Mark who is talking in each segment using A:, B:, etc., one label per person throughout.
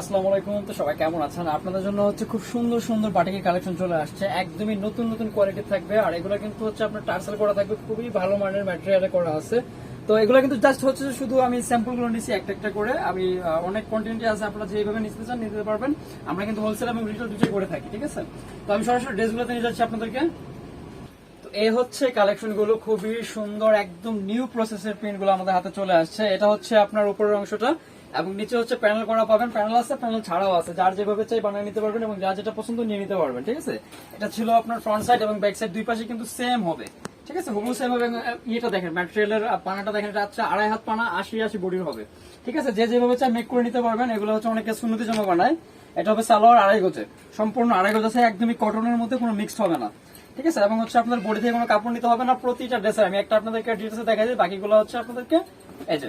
A: আসসালামু আলাইকুম। তো সবাই কেমন আছেন? আপনাদের জন্য হচ্ছে খুব সুন্দর সুন্দর বাটিকের কালেকশন চলে আসছে। একদমই নতুন কোয়ালিটি থাকবে। আর এগুলো কিন্তু হচ্ছে খুবই ভালো মানের ম্যাটেরিয়ালে করা আছে। তো এগুলো কিন্তু জাস্ট হচ্ছে শুধু আমি স্যাম্পলগুলো নিচ্ছি একটা একটা করে। আমি অনেক কন্টেন্ট আছে। আপনারা যেভাবে নিতে চান নিতে পারবেন। আমরা কিন্তু হোলসেল এবং রিটেল দুটোই করে থাকি, ঠিক আছে? তো আমি সরাসরি ড্রেসগুলোতে নিয়ে যাচ্ছি আপনাদেরকে। এই হচ্ছে কালেকশনগুলো। খুবই সুন্দর, একদম নিউ প্রসেসের প্রিন্টগুলো আমাদের হাতে চলে আসছে। এটা হচ্ছে আপনার উপরের অংশটা। এবং নিচে হচ্ছে প্যানেল করা পাবেন। প্যানেল আছে প্যানেল ছাড়াও আছে। যার যেভাবে চাই বানিয়ে নিতে পারবেন এবং যার যেটা পছন্দ নিয়ে নিতে পারবেন, ঠিক আছে? এটা ছিল আপনার ফ্রন্ট সাইড এবং ব্যাক সাইড দুই পাশে কিন্তু সেম হবে, ঠিক আছে? হুবহু সেম হবে ইয়েটা দেখেন ম্যাটেরিয়ালের পানাটা দেখেন, এটা হচ্ছে আড়াই হাত পানা, আশি আশি বডির হবে, ঠিক আছে? যে যেভাবে চাই মেক করে নিতে পারবেন, এগুলো হচ্ছে অনেকে সুন্নতি জামা বানায়। এটা হবে সালোয়ার আড়াই গোছে সম্পূর্ণ আড়াই গোছ আছে, একদমই কটনের মধ্যে কোনো মিক্সড হবে না, ঠিক আছে? এবং হচ্ছে আপনার বডি থেকে কোনো কাপড় নিতে হবে না, প্রতিটা ড্রেসে আমি একটা আপনাদেরকে ডিটেলসে দেখাই দিই, বাকিগুলো হচ্ছে আপনাদেরকে যে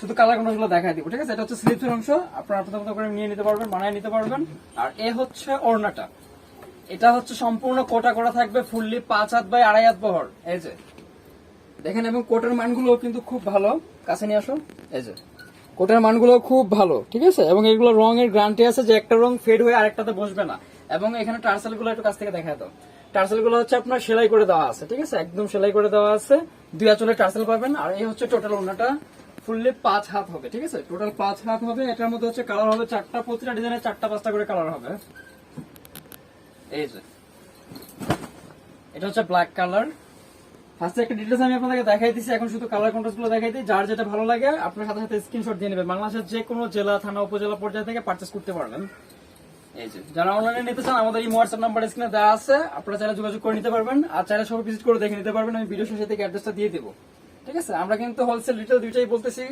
A: শুধু কালারগুলো দেখাই দিব, ঠিক আছে? এটা হচ্ছে স্লিপসের অংশ, আপনারা আপনাদের মতো করে নিয়ে নিতে পারবেন, বানায় নিতে পারবেন। আর এ হচ্ছে ওড়নাটা। এটা হচ্ছে সম্পূর্ণ কোটা করা থাকবে ফুললি পাঁচ হাত বাই আড়াই হাত বহর, এই যে। দেখেন, এবং কোটের মানগুলো কিন্তু খুব ভালো। কাছে নিয়ে আসো, এই যে। কোটের মানগুলো খুব ভালো, ঠিক আছে? এবং এগুলো রঙের গ্যারান্টি আছে যে একটা রং ফেড হয়ে আরেকটাতে বসবে না। এবং এখানে টার্সেলগুলো একটু কাছ থেকে দেখা দাও। টার্সেলগুলো হচ্ছে আপনার সেলাই করে দেওয়া আছে, ঠিক আছে? একদম সেলাই করে দেওয়া আছে। দুই আঁচলে টার্সেল পাবেন। আর এই হচ্ছে টোটাল ওনাটা ফুললি পাঁচ হাত হবে, ঠিক আছে? টোটাল পাঁচ হাত হবে, এটার মধ্যে হচ্ছে কালার হবে চারটা, প্রতিটা ডিজাইনের চারটা, পাঁচটা করে কালার হবে। এই যে। এটা হচ্ছে ব্ল্যাক কালার ফার্স্টে একটা ডিটেলস আমি আপনাদেরকে দেখাই দিচ্ছি এখন শুধু কালার কন্ট্রাস্টগুলো দেখাই দিই। যার যেটা ভালো লাগে, আপনার সাথে সাথে স্ক্রিনশট দিয়ে নেবেন। বাংলাদেশের যে কোনো জেলা, থানা, উপজেলা পর্যায়ে থেকে পারচেস করতে পারবেন। এই যে। যারা অনলাইনে নিতে চান, আমাদের এই হোয়াটসঅ্যাপ নাম্বার স্ক্রিনে দেওয়া আছে। আপনারা চাইলে যোগাযোগ করে নিতে পারবেন। আর চাইলে সব ভিজিট করে দেখে নিতে পারবেন। আমি ভিডিও শেষে থেকে অ্যাড্রেসটা দিয়ে দেবো। ঠিক আছে? আমরা কিন্তু হোলসেল রিটেল দুইটাই বলতেছি।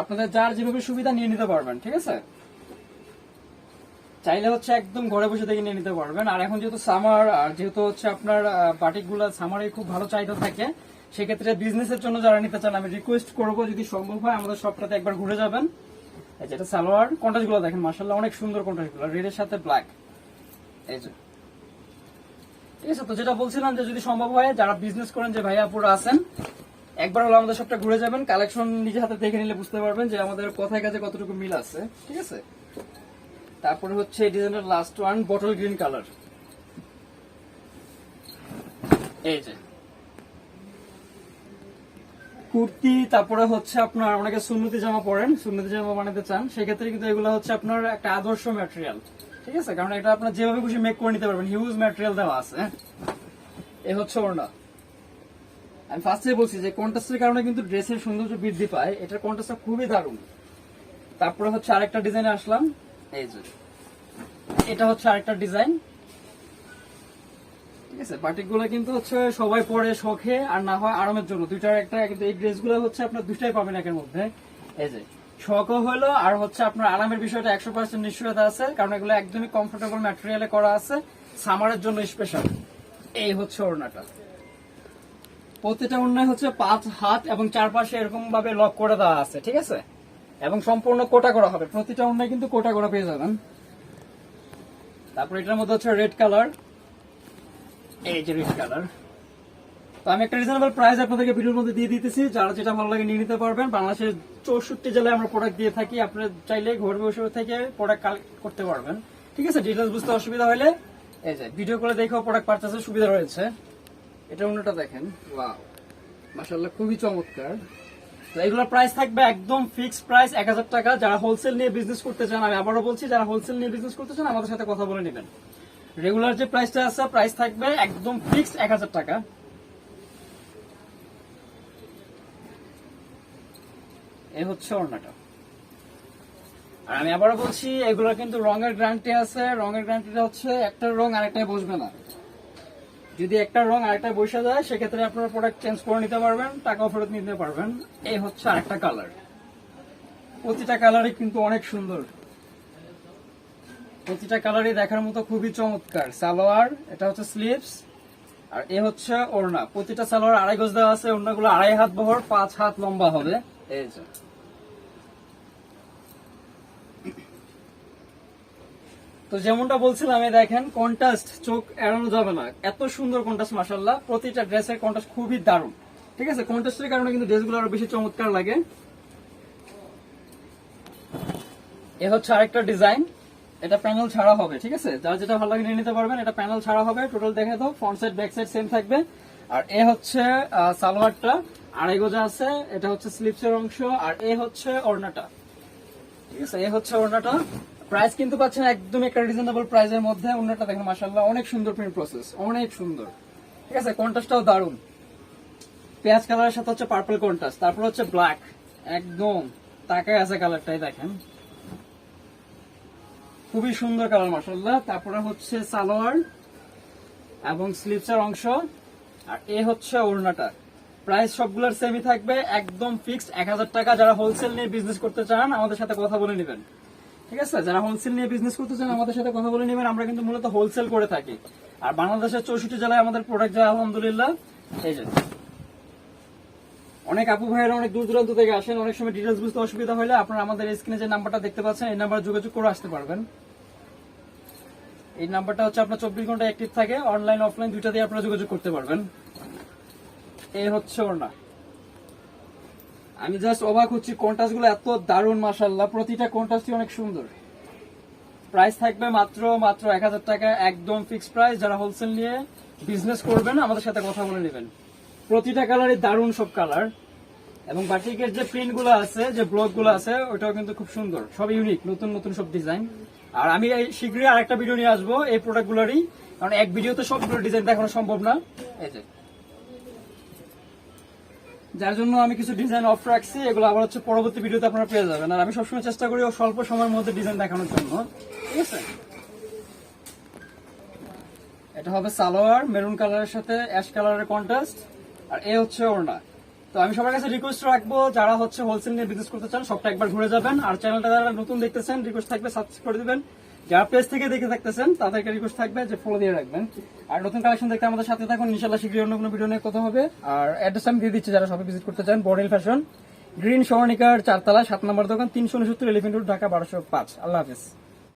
A: আপনাদের যার যেভাবে সুবিধা নিয়ে নিতে পারবেন, ঠিক আছে? চাইলে হচ্ছে একদম ঘরে বসে থেকে নিয়ে নিতে পারবেন। আর এখন যেহেতু সামার আর যেহেতু হচ্ছে আপনার বাটিকগুলো সামারে খুব ভালো চাহিদা থাকে, সেক্ষেত্রে বিজনেসের জন্য যারা নিতে চান, আমি রিকোয়েস্ট করব যদি সম্ভব হয়, আমাদের সবটাতে একবার ঘুরে যাবেন। এই যে এটা সালোয়ার কন্টাসগুলো দেখেন মার্শাল্লাহ অনেক সুন্দর কন্টাসগুলো রেডের সাথে ব্ল্যাক এই যে। ঠিক আছে, তো যেটা বলছিলাম যে যদি সম্ভব হয়, যারা বিজনেস করেন, যে ভাইয়া পুরো আছেন একবার হলো আমাদের সবটা ঘুরে যাবেন কালেকশন নিজে হাতে দেখে নিলে বুঝতে পারবেন যে আমাদের কথায় কাছে কতটুকু মিল আছে, ঠিক আছে? তারপরে হচ্ছে ডিজাইনের last one bottle green colour এই যে। কুর্তি, তারপরে হচ্ছে আপনার, অনেকে সুন্নতি জামা পরেন, সুন্নতি জামা বানাতে চান, সেক্ষেত্রে কিন্তু এগুলো হচ্ছে আপনার একটা আদর্শ ম্যাটেরিয়াল ঠিক আছে? কারণ এটা আপনার যেভাবে খুশি মেক করে নিতে পারবেন হিউজ ম্যাটেরিয়াল দেওয়া আছে এ হচ্ছে ওড়না। আমি ফার্স্টে বলছি যে কন্ট্রাস্টের কারণে কিন্তু ড্রেসের সৌন্দর্য বৃদ্ধি পায়। এটার কন্ট্রাস্টটা খুবই দারুণ। তারপরে হচ্ছে আরেকটা ডিজাইনে আসলাম। এই যে, এটা হচ্ছে আরেকটা ডিজাইন ঠিক আছে? কিন্তু হচ্ছে সবাই পরে শখে, আর না হয় আরামের জন্য। দুইটার একটা কিন্তু এই ড্রেসগুলো হচ্ছে আপনার দুইটাই পাবেন একের মধ্যে। এই যে, শখও হলো, আর হচ্ছে আপনার আরামের বিষয়টা একশো পার্সেন্ট নিশ্চয়তা আছে, কারণ এগুলো একদমই কমফোর্টেবল ম্যাটেরিয়ালে করা আছে। সামারের জন্য স্পেশাল এই হচ্ছে ওড়নাটা। প্রতিটা উন্নয় হচ্ছে পাঁচ হাত এবং চারপাশে এরকম ভাবে লক করে দেওয়া আছে, ঠিক আছে? এবং সম্পূর্ণ কোটা করা হবে। প্রতিটা উন্নয় কিন্তু কোটা করা পেয়ে যাবেন। তারপর এটার মধ্যে হচ্ছে রেড কালার এই যে রেড কালার তো আমি একটা রিজনেবল প্রাইস আপনাদেরকে ভিডিওর মধ্যে দিয়ে দিতেছি। যারা যেটা ভালো লাগে নিয়ে নিতে পারবেন। বাংলাদেশের চৌষট্টি জেলায় আমরা প্রোডাক্ট দিয়ে থাকি। আপনারা চাইলে ঘর বসে থেকে প্রোডাক্ট কালেক্ট করতে পারবেন। ঠিক আছে? ডিটেলস বুঝতে অসুবিধা হলে এই যে ভিডিও করে দেখেও প্রোডাক্ট পারচেসের সুবিধা রয়েছে। এটা অন্যটা দেখেন। ওয়াও। খুবই চমৎকার। এগুলোর প্রাইস থাকবে একদম ফিক্সড প্রাইস এক হাজার টাকা। যারা হোলসেল নিয়ে বিজনেস করতে চান, আমি আবারও বলছি, যারা হোলসেল নিয়ে বিজনেস করতে চান, আমাদের সাথে কথা বলে নেবেন। রেগুলার যে প্রাইসটা আছে প্রাইস থাকবে একদম ফিক্সড এক হাজার টাকা। এই হচ্ছে ওড়নাটা। আর আমি আবারও বলছি, এগুলোর কিন্তু রঙের গ্যারান্টি আছে। রঙের গ্যারান্টিটা হচ্ছে, একটা রং আরেকটাই বসবে না। যদি একটা রং আরেকটা বসে যায়, সেক্ষেত্রে আপনারা প্রোডাক্ট চেঞ্জ করে নিতে পারবেন, টাকাও ফেরত নিতে পারবেন। এই হচ্ছে আরেকটা কালার প্রতিটা কালারই কিন্তু অনেক সুন্দর। প্রতিটা কালারই দেখার মতো খুবই চমৎকার। সালোয়ার, এটা হচ্ছে স্লিভস আর এ হচ্ছে ওড়না। প্রতিটা সালোয়ার আড়াই গজ দেওয়া আছে, ওড়নাগুলো আড়াই হাত বহর, পাঁচ হাত লম্বা হবে। এই যে। তো যেমনটা বলছিলাম দেখেন কন্ট্রাস্ট চোখ এড়ানো যাবে না। এত সুন্দর কন্ট্রাস্ট মাসাল্লাহ প্রতিটা ড্রেসের কন্ট্রাস্ট খুবই দারুণ। ঠিক আছে? কন্ট্রাস্টের কারণে কিন্তু ড্রেসগুলো আরও বেশি চমৎকার লাগে। এ হচ্ছে আরেকটা ডিজাইন এটা প্যানেল ছাড়া হবে, ঠিক আছে? যার যেটা ভালো লাগে নিয়ে নিতে পারবেন। এটা প্যানেল ছাড়া হবে। টোটাল দেখে দাও front side back side same থাকবে। আর এ হচ্ছে সালোয়ারটা। আড়াই গোজা আছে। এটা হচ্ছে স্লিপসের অংশ। আর এ হচ্ছে ওড়নাটা। ঠিক আছে? এ হচ্ছে ওড়নাটা। প্রাইস কিন্তু পাচ্ছেন একদম একটা রিজনেবল প্রাইসের মধ্যে। ওড়নাটা দেখেন মাসাল্লাহ অনেক সুন্দর প্রিন্ট প্রসেস অনেক সুন্দর। ঠিক আছে কন্ট্রাস্টটাও দারুণ। পেঁয়াজ কালারের সাথে হচ্ছে পার্পল কন্ট্রাস্ট তারপর হচ্ছে ব্ল্যাক একদম, তাকায় আছে কালারটাই দেখেন। খুবই সুন্দর কালার মাসাল্লাহ তারপরে হচ্ছে সালোয়ার এবং স্লিপসের অংশ। আর এ হচ্ছে ওড়নাটা। প্রাইস সবগুলোর সেমই থাকবে, একদম ফিক্সড এক হাজার টাকা যারা হোলসেল নিয়ে বিজনেস করতে চান, আমাদের সাথে কথা বলে নেবেন। ঠিক আছে, যারা হোলসেল নিয়ে বিজনেস করতে চান আমাদের সাথে কথা বলে নেবেন। আমরা কিন্তু মূলত হোলসেল করে থাকি। আর বাংলাদেশের চৌষট্টি জেলায় আমাদের প্রোডাক্ট যায় আলহামদুলিল্লাহ, এই যে, অনেক আপু ভাইয়েরা অনেক দূর দূরান্ত থেকে আসেন, অনেক সময় ডিটেলস বুঝতে অসুবিধা হলে আপনারা আমাদের স্ক্রিনে যে নাম্বারটা দেখতে পাচ্ছেন, এই নাম্বারে যোগাযোগ করে আসতে পারবেন। এই নাম্বারটা হচ্ছে আপনার চব্বিশ ঘণ্টা অ্যাক্টিভ থাকে অনলাইন অফলাইন দুইটা দিয়ে আপনারা যোগাযোগ করতে পারবেন। এই হচ্ছে ওর না আমি জাস্ট অবাক হচ্ছি কন্টাস্টগুলো এত দারুণ মাসাল্লাহ প্রতিটা কন্টাস্টই অনেক সুন্দর। প্রাইস থাকবে মাত্র মাত্র এক হাজার টাকা, একদম ফিক্স প্রাইস যারা হোলসেল নিয়ে বিজনেস করবেন, আমাদের সাথে কথা বলে নেবেন। প্রতিটা কালারই দারুণ সব কালার এবং বাটিকের যে প্রিন্টগুলো আছে, যে ব্লকগুলো আছে, ওটাও কিন্তু খুব সুন্দর। সব ইউনিক নতুন নতুন সব ডিজাইন আর আমি এই শীঘ্রই আরেকটা ভিডিও নিয়ে আসব, এই প্রোডাক্ট গুলোরই। কারণ এক ভিডিওতে সবগুলো ডিজাইন দেখানো সম্ভব না। এই যে। যার জন্য আমি কিছু ডিজাইন অফ রাখছি, এগুলো আবার হচ্ছে পরবর্তী ভিডিওতে আপনারা পেয়ে যাবেন। আর আমি সবসময় চেষ্টা করি স্বল্প সময়ের মধ্যে ডিজাইন দেখানোর জন্য। ঠিক আছে? এটা হবে সালোয়ার মেরুন কালারের সাথে অ্যাশ কালারের কন্ট্রাস্ট আর এ হচ্ছে ওড়না। তো আমি সবার কাছে রিকোয়েস্ট রাখব, যারা হচ্ছে হোলসেল নিয়ে বিজনেস করতে চান, সবটা একবার ঘুরে যাবেন। আর চ্যানেলটা যারা নতুন দেখতেছেন রিকোয়েস্ট থাকবে সাবস্ক্রাইব করে দিবেন। যারা পেজ থেকে দেখে থাকতেছেন, তাদেরকে রিকোয়েস্ট থাকবে যে ফলো দিয়ে রাখবেন। আর নতুন কালেকশন দেখতে আমাদের সাথে থাকুন ইনশাল্লাহ শীঘ্রই অন্য কোনো ভিডিও নিয়ে কথা হবে। আর অ্যাড্রেস আমি দিয়ে দিচ্ছি যারা সবাই ভিজিট করতে চান বর্ডেল ফ্যাশন গ্রিন সরণিকার চারতলা, সাত নম্বর দোকান, তিনশো উনসত্তর এলিফেন্ট রোড ঢাকা বারোশো পাঁচ। আল্লাহ হাফিজ।